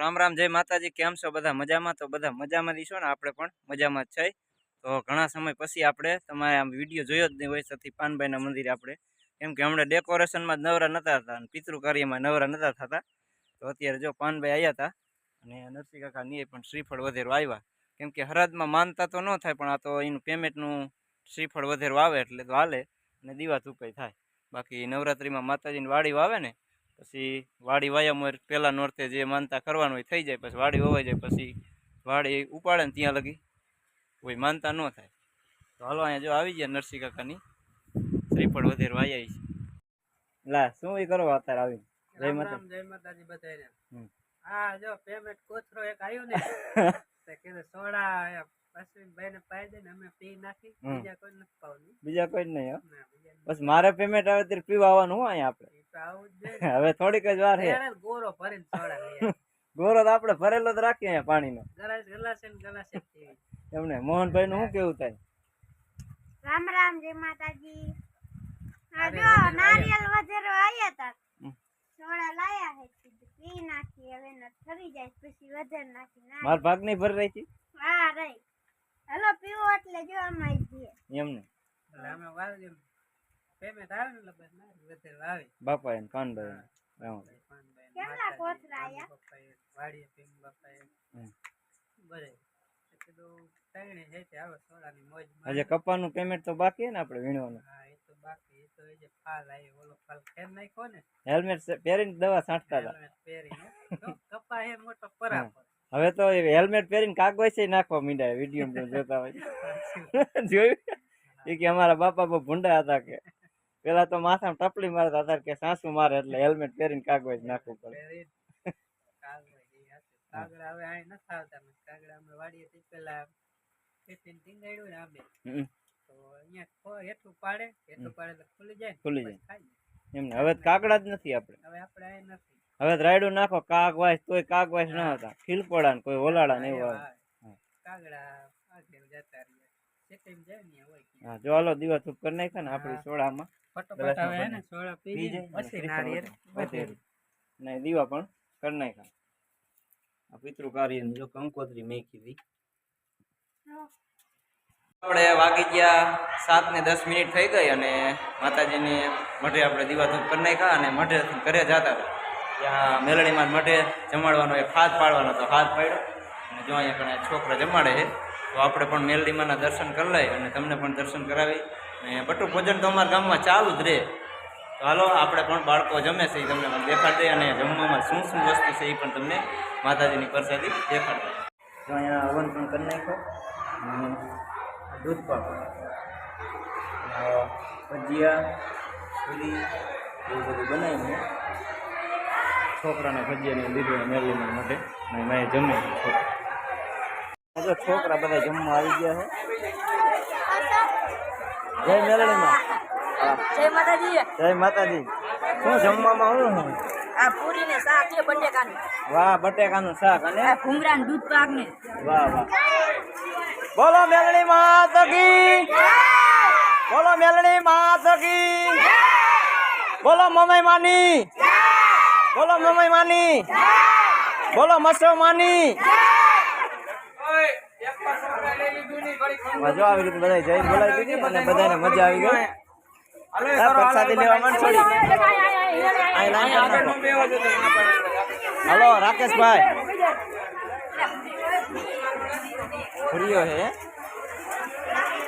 રામ રામ, જય માતાજી, કેમ છો બધા? મજામાં? તો બધા મજામાં દીશો ને આપણે પણ મજામાં જ છે. તો ઘણા સમય પછી આપણે તમારે આમ વીડિયો જોયો જ નહીં હોય, સતી પાનભાઈના મંદિરે આપણે. કેમ કે હમણાં ડેકોરેશનમાં જ નવરા નતા હતા અને પિતૃ કાર્યમાં નવરા નતા થતા. તો અત્યારે જો પાનભાઈ આવ્યા હતા અને નરસિંહ કાકા નીએ પણ શ્રીફળ વધેરો આવ્યા કેમ કે હરાદમાં માનતા તો ન થાય, પણ આ તો એનું પેમેન્ટનું શ્રીફળ વધેરો આવે એટલે તો હાલે અને દીવા તુકાઈ થાય. બાકી નવરાત્રિમાં માતાજીની વાડી વાવે ને પછી વાડી વાયામાં પહેલાં નોરતે જે માનતા કરવાનું હોય થઈ જાય પછી વાડી હોવાઈ જાય પછી વાડી ઉપાડે ને ત્યાં લગી. કોઈ માનતા ન થાય. તો હાલો અહીંયા જો આવી ગયા નરસિંહ કાકાની. શ્રીફળ વધેર વાયા છે. લા શું એ કરો અત્યારે આવી જય માતા જય માતાજી બધાને. હા જો પેમેન્ટ કોથરો એક આવ્યો ને. કીધું સોડા અશ્વિનભાઈ ને પાઈ દે અમે પી નાખી બીજા કોઈ નહીં હો. બસ મારે પેમેન્ટ આવે ત્યારે પીવા આવવાનું હોય આપણે. હવે થોડીક જ વાર છે. ગોરો ભરીને સોડા ગોરો તો આપણે ભરેલો જ રાખીએ અહીંયા પાણીનો. ગલાસ ગલાસે ને ગલાસે જ એમને મોહનભાઈ નું શું કેવું થાય? રામ રામ જય માતાજી. જો નારિયેળ નારિયેલ વધેરો આયા તા. સોડા લાયા હે. કીધું નાખી હવે ન ઠરી જાય પછી વધારે નાખી ના માર ભાગ નહીં ભર રહી હા રહી હલો પીવો એટલે જો આમાં જઈએ એમને. એટલે અમે વાળી પેમેન્ટ આવે ને બસ વધારે આવે. બાપા એમ કેટલા આયા? વાડીએ પીમ તો કીધું છે તે આવે સોડાની મોજ હજી કપાનું પેમેન્ટ તો બાકી છે ને આપણે વીણવાનું? હા બાકી તો એ જે ફાલ આવ્યો ઓલો ફાલ ખેર નાખ્યો ને હેલ્મેટ પહેરીને દવા છાંટતા હતા. હેલ્મેટ પહેરીને કપા હે મોટો પરા હવે તો હેલ્મેટ પહેરીને કાગવાઈ છે નાખવા મીંડાય વીડિયો જોતા હોય. જોયું? એ કે અમારા બાપા બહુ ભૂંડા હતા કે. પેલા તો માથામાં ટપલી મારતા હતા કે સાસુ મારે એટલે હેલ્મેટ પહેરીને કાગવાઈ નાખવું પડે. કાગળ હવે આ નથી આવતા. કાગડા અમે વાડીએ પેલા ટિફિન ટીંગાડ્યું ને આંબે. તો અહીંયા હેઠું પાડે હેઠું પાડે એટલે ખુલી જાય ને ખુલ્લી એમને હવે તો જ નથી આપણે. હવે આપણે અહીં નથી. હવે રાયડું નાખો કાક વાઈસ તોય કાક વાઈસ ન હતા. ખીલપોડા ને કોઈ ઓલાડા ને એવું કાગડા આગળ જતા. હા જો હાલો દીવા ધૂપ કરી નાખે ને આપણી સોડામાં ફટોફટ હવે ને. સોડા પી પી જાય જાય પછી નારિયેળ ને દીવા પણ કરી નાખ્યા. આ પિતૃ કાર્ય જો કંકોત્રી મેખી હતી આપણે વાગી ગયા સાત ને દસ મિનિટ થઈ ગઈ અને માતાજીને મઢે આપણે દીવાધૂપ કરી નાખ્યા અને મઢે ઘરે જતા હતા. ત્યાં મેલડીમાં મઢે જમાડવાનો એક હાથ પાડવાનો હતો, હાથ પાડ્યો. અને જો અહીંયા ઘણા છોકરા જમાડે તો આપણે પણ મેલડીમાંના દર્શન કરી લઈએ અને તમને પણ દર્શન કરાવી અને બટુ ભોજન તો અમારા ગામમાં ચાલુ જ રહે. તો હાલો, આપણે પણ બાળકો જમે છે, એ તમને પણ દેખાડે અને જમવામાં શું શું વસ્તુ છે એ પણ તમને માતાજીની પરસાદી દેખાડે તો અહીંયા હવન પણ કરી નાખ્યો. દૂધ પાક ભજીયા પૂરી એવું બધું બનાવીને છોકરાને ભજીયાને દીધું મેલીમાં માટે. અને મેં જમે છોકરા છોકરા બધા જમવા આવી ગયા છે. જય મેળવીમાં જય માતાજી. જય માતાજી. શું જમવામાં શું શું આ પૂરી ને શાક છે બટેકાનું. વાહ બટેકાનું શાક. અને? આ દૂધ પાક ને વાહ વાહ. બોલો મેલણી કી બોલો મેલણી કી બોલો મમઈ માની બોલો મમઈ માની બોલો મસો માની મજા આવી ગઈ બધા જય બોલાવી દીધી અને બધાને મજા આવી ગઈ પ્રસાદી લેવા છોડી. હલો રાકેશભાઈ ફર્યો છે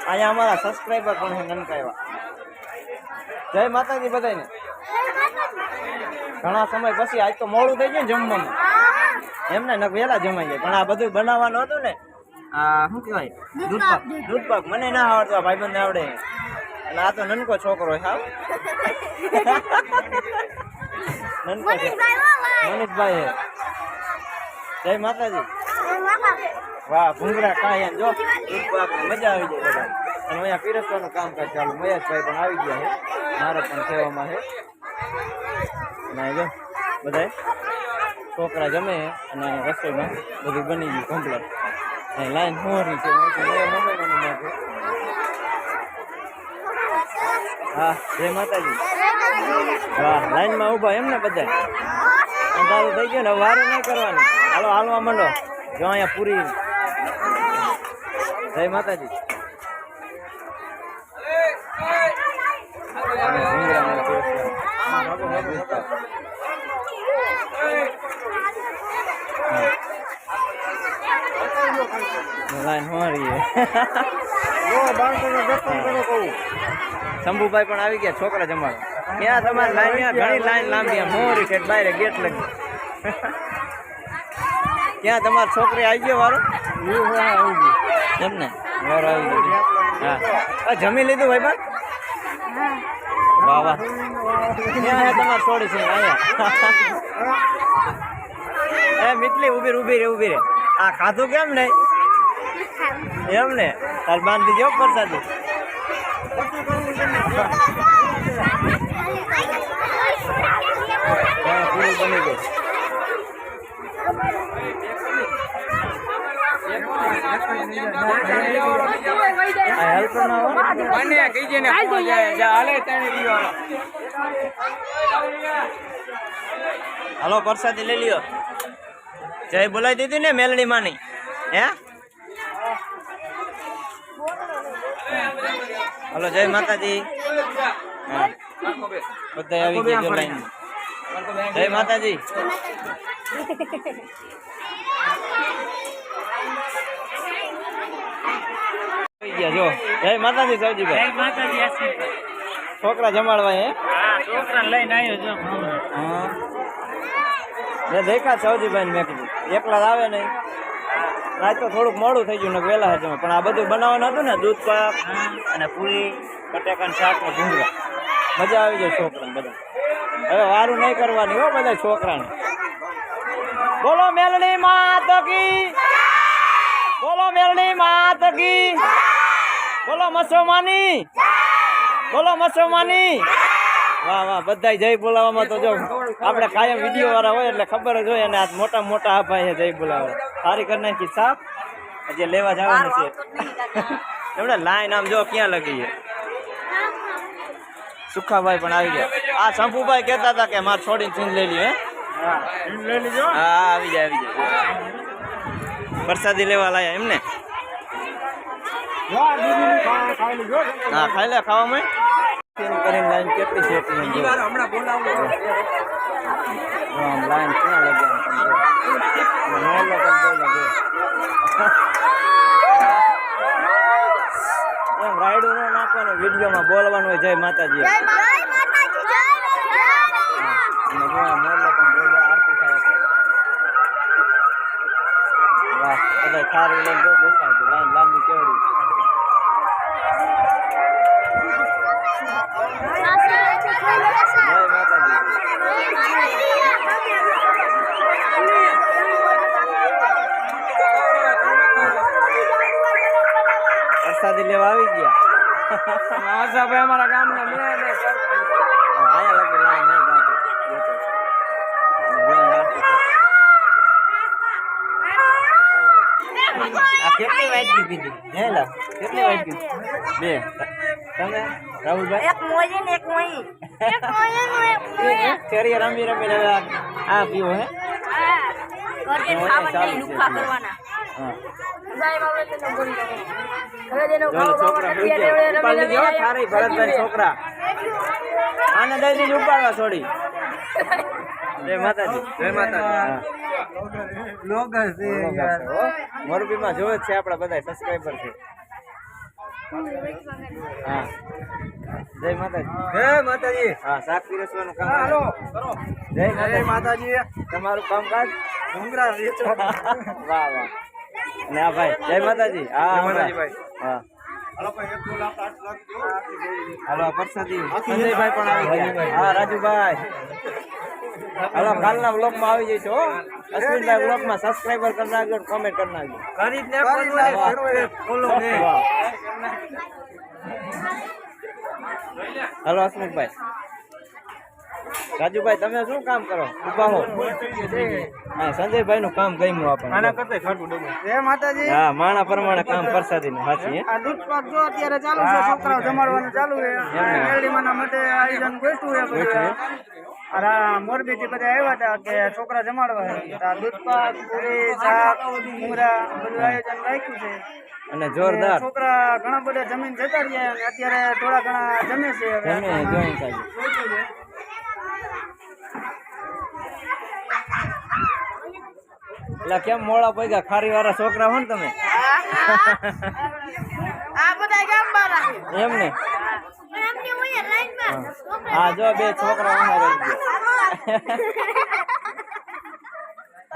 અહીંયા અમારા સબસ્ક્રાઈબર પણ છે નનકાયવા જય માતાજી બધાને ઘણા સમય પછી આજ તો મોડું થઈ ગયું ને જમવામાં એમને ને વહેલા જમાઈ જાય. પણ આ બધું બનાવવાનું હતું ને આ શું કહેવાય? દૂધપાક. દૂધપાક. મને ના આવડતું આ ભાઈબંધને આવડે. એટલે આ તો નનકો છોકરો છે નનકો મનીષભાઈ જય માતાજી. વાહ ભૂંગરા કાંઈ જો. મજા આવી જાય બધા અને અહીંયા પીરસવાનું કામકાજ ચાલુ. મયાસભાઈ પણ આવી ગયા છે. મારે પણ સેવામાં છે. અને જો, બધાય. છોકરા જમે અને રસોઈમાં બધું બની ગયું કમ્પ્લેટ લાઈન હોવાની છે. હા જય માતાજી. વાહ, લાઈનમાં ઊભા એમ ને બધા અંધારું થઈ ગયું ને વારે નહીં કરવાની. હાલો, હાલવા માંડો. જો અહીંયા પૂરી જય માતાજી. શંભુભાઈ પણ આવી ગયા છોકરા જમવા. ત્યાં તમારી લાઈન ઘણી લાઈન લાંબી મોરી છે બહાર ગેટ લગી. ક્યાં તમારી છોકરી આવી ગયો વારો? એમ ને? ઘર આવી ગયું. હા. જમી લીધું ભાઈ પણ વાહ વાહ. તમારે છોડી છે, અહીંયા. એ મીટલી ઊભી ઊભી રે ઊભી રે આ ખાધું કેમ નહીં? એમ ને? તાર બાંધી જો પ્રસાદી. હા બની ગઈ આ હેલ્પ ના હોય હાલો, પ્રસાદી લઈ લ્યો. જય બોલાવી દીધી ને મેલડી માની. હે? હલો, જય માતાજી. બધા આવી ગયા જય માતાજી. ગયા જો. જય માતાજી સૌજીભાઈ છોકરા જમાડવા હે? છોકરા લઈને આવ્યો જો હા. મેં દેખા સૌજીભાઈ મેં કીધું. એકલા જ આવે નહીં. આજ તો થોડુંક મોડું થઈ ગયું ને વહેલા હજુ પણ આ બધું બનાવવાનું હતું ને દૂધ પાક અને પૂરી બટેકાનું શાક ને ભૂંગળા મજા આવી જાય છોકરાને બધા હવે વારું નહીં કરવાની હો બધા છોકરાને. બોલો મેલણી માત કી. બોલો મેલણી માત કી. બોલો મસોમાની. બોલો મસોમાની. વાહ વાહ બધા જય બોલાવવામાં તો જો આપણે કાયમ વીડિયો વાળા હોય એટલે ખબર જ હોય અને આ મોટા મોટા આ ભાઈ છે જય બોલાવવા સારી કરી નાખી સાફ? હજી લેવા જવાનું છે. એમણે લાઈન આમ જો ક્યાં લગી છે? સુખાભાઈ પણ આવી ગયા. આ શંભુભાઈ કહેતા હતા કે મારે છોડીને ચીન લઈ લ્યો હે? હા હા, આવી જાય આવી જાય પ્રસાદી લેવા લાયા એમને? હા ખાઈ લે ખાવામાં. કરીને લાઈન કેટલી છે એટલી લાઈન ક્યાં લગે આમ તમે જો. અને મોહલ્લો પણ જોઈ લો, જો. એમ રાયડું ન નાખવાનું વિડીયોમાં બોલવાનું હોય જય માતાજી. છે. લાઈન લાંબી કેવડી પ્રસાદી લેવા આવી ગયા. આશાભાઈ અમારા ગામના મેં આયા લગે આરતી થાય. આ કેટલી વાટકી પીધી હે લા કેટલી વાટકી બે. તમે રાહુલભાઈ? એક મોજી ને એક મોઈ ફેરી રમી રમી આ- પીવો હે? ઘરથી ખાવા નહીં લુખા કરવાના. હા. તેને બોલી દો. છોકરા ભરતભાઈ આને દઈ દીધી ઉપાડવા છોડી. જય માતાજી. જય માતાજી. યાર. મોરબીમાં જોવે જ છે આપડા બધા સબસ્ક્રાઈબર છે. હા. જય માતાજી. જય માતાજી. હા શાક પીરસવાનું કામ હાલો જય જય માતાજી. તમારું કામકાજ? ડુંગરા વેચો વાહ વાહ. આ ભાઈ. જય માતાજી. હા જય માતાજી ભાઈ. હા. હાલો ભાઈ એક લાખ આઠ લાખ દો. હાલો આ પ્રસાદી. સંજયભાઈ પણ આવી ગયા. હા રાજુભાઈ. હાલો કાલના વ્લોગમાં આવી જઈશું હો. અશ્વિનભાઈ વ્લોગમાં સબસ્ક્રાઈબર કરી નાખજો કોમેન્ટ કરી નાખજો. કરી જ નાખવાનું ફોલો ને હાલો હસમુખભાઈ રાજુભાઈ તમે શું કામ કરો? ઊભા હો. હા સંજયભાઈ નું કામ ગમ્યું આપણને. કરતા ખાટું ડબલ એ માતાજી? હા માણા પ્રમાણે કામ પ્રસાદી નું સાચી આ દૂધ પાક જો અત્યારે ચાલુ છે છોકરાઓ જમાડવાનું ચાલુ છે. મેરડીમાંના માટે આયોજન ગોઠવું છે બધું. મોરબી થી બધા આવ્યા હતા કે છોકરા જમાડવા. છે. આ દૂધ પાક પૂરી શાક મૂરા બધું આયોજન રાખ્યું છે. અને અને જોરદાર છોકરા ઘણા બધા જમીન જતા રહ્યા અને અત્યારે થોડા ઘણા જમે છે. જમે જોઈન થાય એટલે કેમ મોડા પૈગા? ખારી વાળા છોકરા હો ને તમે? એમ ને? હા. જો બે છોકરા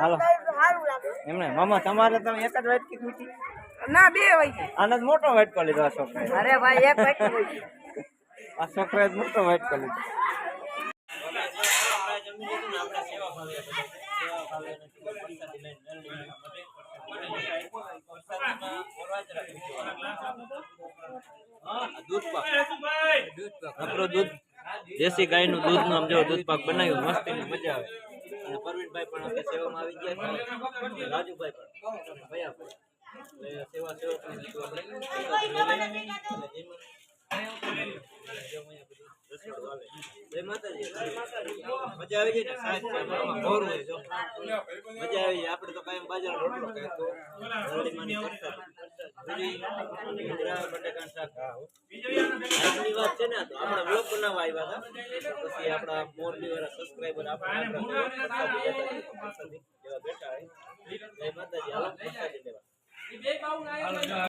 હાલો. એમને મામા તમારે તમે એક જ વાટકી ખૂટી ના બે વાટકી. આને જ મોટો વાટકો લીધો આ છોકરા અરે ભાઈ એક વાટકી આ છોકરાએ મોટો વાટકો લીધો. દૂધ પાક આપણો દૂધ દેશી ગાયનું દૂધનું આમ જો દૂધ પાક બનાવ્યું. મસ્તીની મજા આવે. અને પરવીનભાઈ પણ આપણે સેવામાં આવી ગયા છે. રાજુભાઈ પણ. અને પણ. સેવા સેવા મજા આવી જાય ને સાહેબ છે હોય જો મજા આવી જાય આપણે તો કાયમ બાજરાનો રોટલો ખાય તો હળદીમાંની પ્રસાદી. પૂરી, ડુંગરા, બટાકાનું શાક. આજની વાત છે ને તો આપણા vlog બનાવવા આવ્યા હતા પછી આપણા મોરબી વાળા સબસ્ક્રાઈબર આપણે બેઠા જય માતાજી હાલો પ્રસાદી લેવા